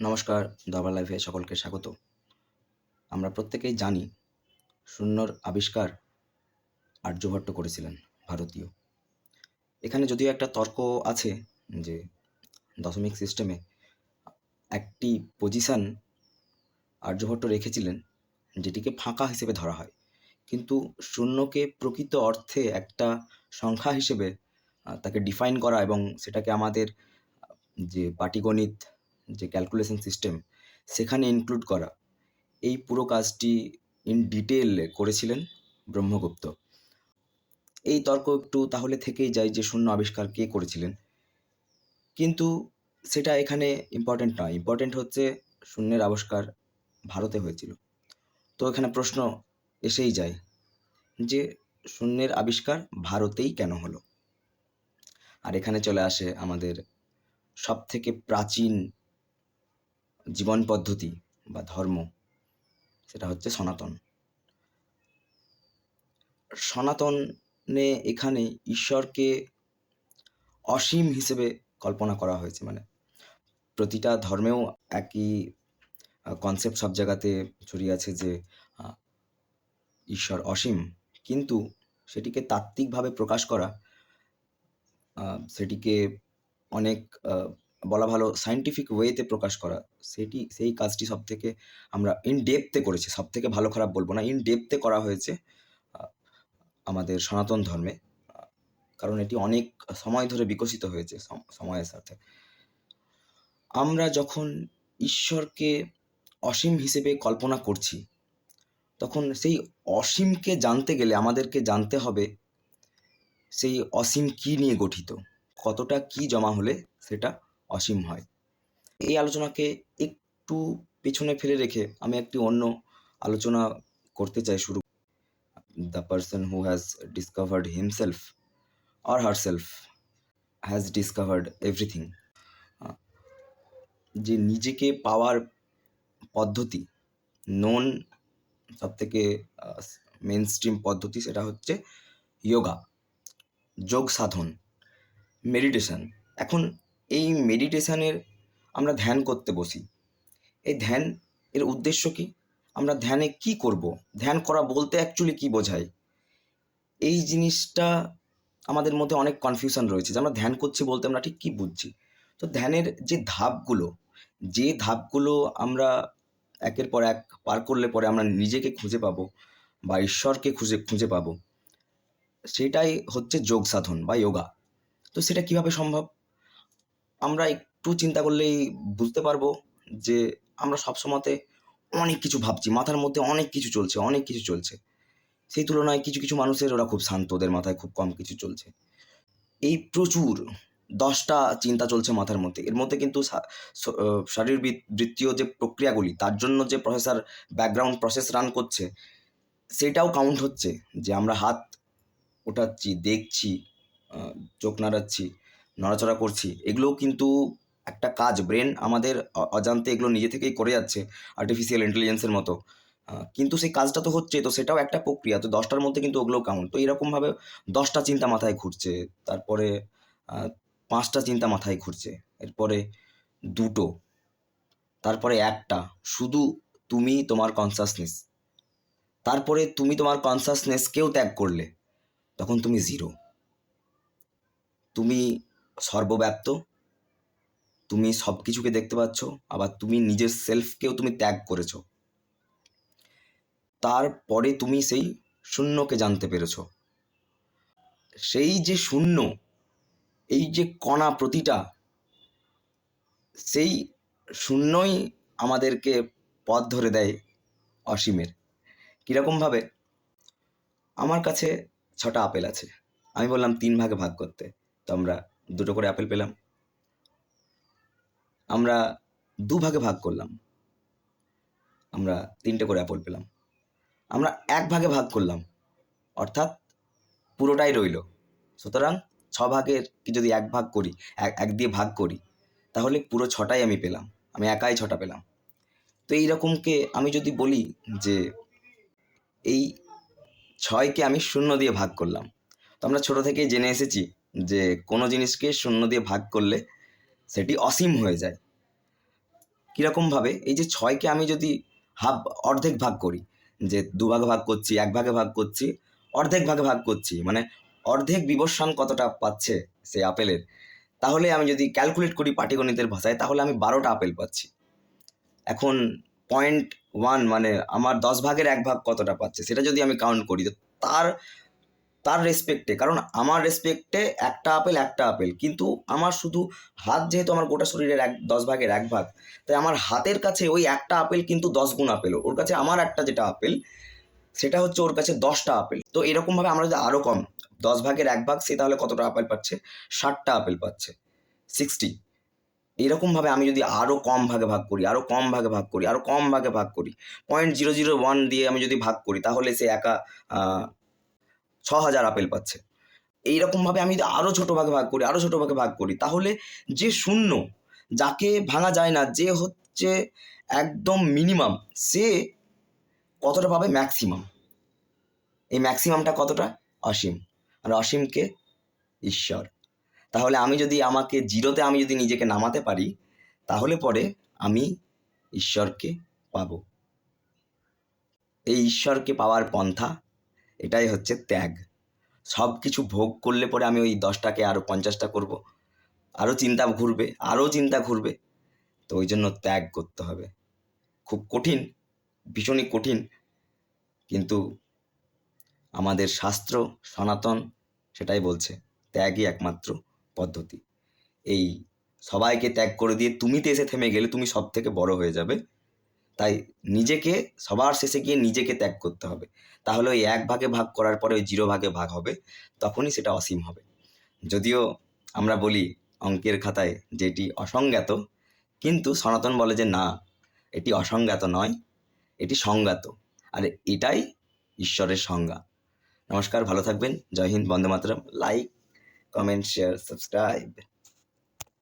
নমস্কার দাবার লাইফে সকলকে স্বাগত। আমরা প্রত্যেকেই জানি শূন্যর আবিষ্কার আর্যভট্ট করেছিলেন ভারতীয়। এখানে যদিও একটা তর্ক আছে যে দশমিক সিস্টেমে একটি পজিশন আর্যভট্ট রেখেছিলেন যেটিকে ফাঁকা হিসেবে ধরা হয়। কিন্তু শূন্যকে প্রকৃত অর্থে একটা সংখ্যা হিসেবে তাকে ডিফাইন করা এবং সেটাকে আমাদের যে পাটিগণিত যে ক্যালকুলেশন সিস্টেম সেখানে ইনক্লুড করা। এই পুরো কাজটি ইন ডিটেল করেছিলেন ব্রহ্মগুপ্ত। এই তর্ক একটু তাহলে থেকেই যায় যে শূন্য আবিষ্কার কে করেছিলেন। কিন্তু সেটা এখানে ইম্পর্টেন্ট নয়। ইম্পর্টেন্ট হচ্ছে শূন্যের আবিষ্কার ভারতে হয়েছিল। তো এখানে প্রশ্ন এসেই যায় যে শূন্যের আবিষ্কার ভারতেই কেন হলো? আর এখানে চলে আসে আমাদের সব থেকে প্রাচীন জীবন পদ্ধতি বা ধর্ম, সেটা হচ্ছে সনাতন। সনাতনে এখানে ঈশ্বরকে অসীম হিসেবে কল্পনা করা হয়েছে মানে প্রতিটা ধর্মেও একই কনসেপ্ট সব জায়গাতে ছড়িয়ে আছে যে ঈশ্বর অসীম। কিন্তু সেটিকে তাত্ত্বিকভাবে প্রকাশ করা সেটিকে অনেক বলা ভালো সায়েন্টিফিক ওয়েতে প্রকাশ করা। সেটি, সেই কাজটি সব থেকে আমরা ইন ডেপথে করেছি। সব থেকে ভালো খারাপ বলব না। ইন ডেপথে করা হয়েছে আমাদের সনাতন ধর্মে। কারণ এটি অনেক সময় ধরে বিকশিত হয়েছে সম- সময়ের সাথে। আমরা যখন ঈশ্বরকে অসীম হিসেবে কল্পনা করছি, তখন সেই অসীমকে জানতে গেলে আমাদেরকে জানতে হবে, সেই অসীম কি নিয়ে গঠিত? কতটা কি জমা হলে সেটা অসীম হয়। এই আলোচনাকে একটু পেছনে ফেলে রেখে আমি একটি অন্য আলোচনা করতে চাই শুরু the person who has discovered himself or herself has discovered everything যে নিজেকে পাওয়ার পদ্ধতি নন সব থেকে মেন স্ট্রিম পদ্ধতি সেটা হচ্ছে যোগা যোগ সাধন মেডিটেশন এখন এই মেডিটেশানের আমরা ধ্যান করতে বসি। এই ধ্যান এর উদ্দেশ্য কি? আমরা ধ্যানে কি করব? ধ্যান করা বলতে অ্যাকচুয়ালি কি বোঝায়? এই জিনিসটা আমাদের মধ্যে অনেক কনফিউশন রয়েছে যে আমরা ধ্যান করছি বলতে আমরা ঠিক কি বুঝছি? তো ধ্যানের যে ধাপগুলো যে ধাপগুলো আমরা একের পর এক পার করলে পরে আমরা নিজেকে খুঁজে পাবো বা ঈশ্বরকে খুঁজে খুঁজে পাবো, সেটাই হচ্ছে যোগ সাধন বা যোগা তো সেটা কীভাবে সম্ভব? আমরা একটু চিন্তা করলেই বুঝতে পারব যে আমরা সবসময়তে অনেক কিছু ভাবছি মাথার মধ্যে অনেক কিছু চলছে অনেক কিছু চলছে। সেই তুলনায় কিছু কিছু মানুষের ওরা খুব শান্ত ওদের মাথায় খুব কম কিছু চলছে। এই প্রচুর দশটা চিন্তা চলছে মাথার মধ্যে। এর মধ্যে কিন্তু শারীর আহ, যে প্রক্রিয়াগুলি তার জন্য যে প্রসেসার ব্যাকগ্রাউন্ড প্রসেস রান করছে সেটাও কাউন্ট হচ্ছে যে আমরা হাত ওঠাচ্ছি দেখছি চোখ নাড়াচ্ছি নড়াচড়া করছি। এগুলোও কিন্তু একটা কাজ। ব্রেন আমাদের অজান্তে এগুলো নিজে থেকেই করে যাচ্ছে আর্টিফিশিয়াল ইন্টেলিজেন্সের মতো। কিন্তু সেই কাজটা তো হচ্ছে, তো সেটাও একটা প্রক্রিয়া। তো দশটার মধ্যে কিন্তু ওগুলো কাউন্ট তো এরকমভাবে দশটা চিন্তা মাথায় ঘুরছে, তারপরে পাঁচটা চিন্তা মাথায় ঘুরছে, এরপরে দুটো, তারপরে একটা। শুধু তুমি তোমার কনসাসনেস তারপরে তুমি তোমার কনসাসনেসকেও ত্যাগ করলে, তখন তুমি জিরো তুমি সর্বব্যাপ্ত। তুমি সব কিছুকে দেখতে পাচ্ছ, আবার তুমি নিজের সেলফকেও তুমি ত্যাগ করেছ। তারপরে তুমি সেই শূন্যকে জানতে পেরেছ। সেই যে শূন্য, এই যে কণা প্রতিটা, সেই শূন্যই আমাদেরকে পথ ধরে দেয় অসীমের। কীরকমভাবে? আমার কাছে ছটা আপেল আছে। আমি বললাম তিন ভাগে ভাগ করতে। তো আমরা দুটো করে আপেল পেলাম। আমরা দু ভাগে করলাম। আমরা তিনটে করে অ্যাপল পেলাম। আমরা এক ভাগে ভাগ করলাম। অর্থাৎ পুরোটাই রইল। সুতরাং ছ ভাগের কি যদি এক ভাগ করি, এক এক দিয়ে ভাগ করি, তাহলে পুরো ছটাই আমি পেলাম। আমি একাই ছটা পেলাম। তো এই রকমকে আমি যদি বলি যে এই ছয়কে আমি শূন্য দিয়ে ভাগ করলাম। তো আমরা ছোট থেকেই জেনে এসেছি যে কোনো জিনিসকে শূন্য দিয়ে ভাগ করলে সেটি অসীম হয়ে যায়। কীরকমভাবে? এই যে ছয়কে আমি যদি হাফ অর্ধেক ভাগ করি, যে দুভাগে ভাগ করছি, এক ভাগে ভাগ করছি, অর্ধেক ভাগে ভাগ করছি মানে অর্ধেক বিবর্ষণ কতটা পাচ্ছে সেই আপেলের? তাহলে আমি যদি ক্যালকুলেট করি পাটিগণিতের ভাষায়, তাহলে আমি বারোটা আপেল পাচ্ছি। এখন পয়েন্ট ওয়ান মানে আমার দশ ভাগের এক ভাগ কতটা পাচ্ছে, সেটা যদি আমি কাউন্ট করি, তো তার তার রেসপেক্টে কারণ আমার রেসপেক্টে একটা আপেল একটা আপেল। কিন্তু আমার শুধু হাত যেহেতু আমার গোটা শরীরের এক, দশ ভাগের এক ভাগ, তাই আমার হাতের কাছে ওই একটা আপেল কিন্তু দশ গুণ আপেল। ওর কাছে আমার একটা যেটা আপেল, সেটা হচ্ছে ওর কাছে দশটা আপেল। তো এরকমভাবে আমরা যদি আরও কম, দশ ভাগের এক ভাগ, সে তাহলে কতটা আপেল পাচ্ছে? ষাটটা আপেল পাচ্ছে। সিক্সটি এরকমভাবে আমি যদি আরও কম ভাগে ভাগ করি আরও কম ভাগে ভাগ করি আরও কম ভাগে ভাগ করি পয়েন্ট জিরো জিরো ওয়ান দিয়ে আমি যদি ভাগ করি, তাহলে সে একা ছ হাজার আপেল পাচ্ছে। এইরকমভাবে আমি যদি আরও ছোটো ভাগে ভাগ করি আরও ছোটো ভাগে ভাগ করি, তাহলে যে শূন্য যাকে ভাঙা যায় না, যে হচ্ছে একদম মিনিমাম সে কতটা পাবে? ম্যাক্সিমাম এই ম্যাক্সিমামটা কতটা? অসীম। আর অসীমকে ঈশ্বর। তাহলে আমি যদি আমাকে জিরোতে আমি যদি নিজেকে নামাতে পারি, তাহলে পরে আমি ঈশ্বরকে পাব। এই ঈশ্বরকে পাওয়ার পন্থা এটাই হচ্ছে ত্যাগ। সব কিছু ভোগ করলে পরে আমি ওই দশটাকে আরও পঞ্চাশটা করব। আরও চিন্তা ঘুরবে আরও চিন্তা ঘুরবে। তো ওই জন্য ত্যাগ করতে হবে। খুব কঠিন, ভীষণই কঠিন। কিন্তু আমাদের শাস্ত্র, সনাতন সেটাই বলছে, ত্যাগই একমাত্র পদ্ধতি। এই সবাইকে ত্যাগ করে দিয়ে তুমিতে এসে থেমে গেলে তুমি সব থেকে বড় হয়ে যাবে। তাই নিজেকে, সবার শেষে গিয়ে নিজেকে ত্যাগ করতে হবে। তাহলে ওই এক ভাগে ভাগ করার পরে ওই জিরো ভাগে ভাগ হবে, তখনই সেটা অসীম হবে। যদিও আমরা বলি অঙ্কের খাতায় যেটি অসংজ্ঞাত, কিন্তু সনাতন বলে যে না, এটি অসংজ্ঞাত নয়, এটি সংজ্ঞাত। আর এটাই ঈশ্বরের সংজ্ঞা। নমস্কার, ভালো থাকবেন। জয় হিন্দ, বন্দে মাতরম। Like, comment, share, subscribe.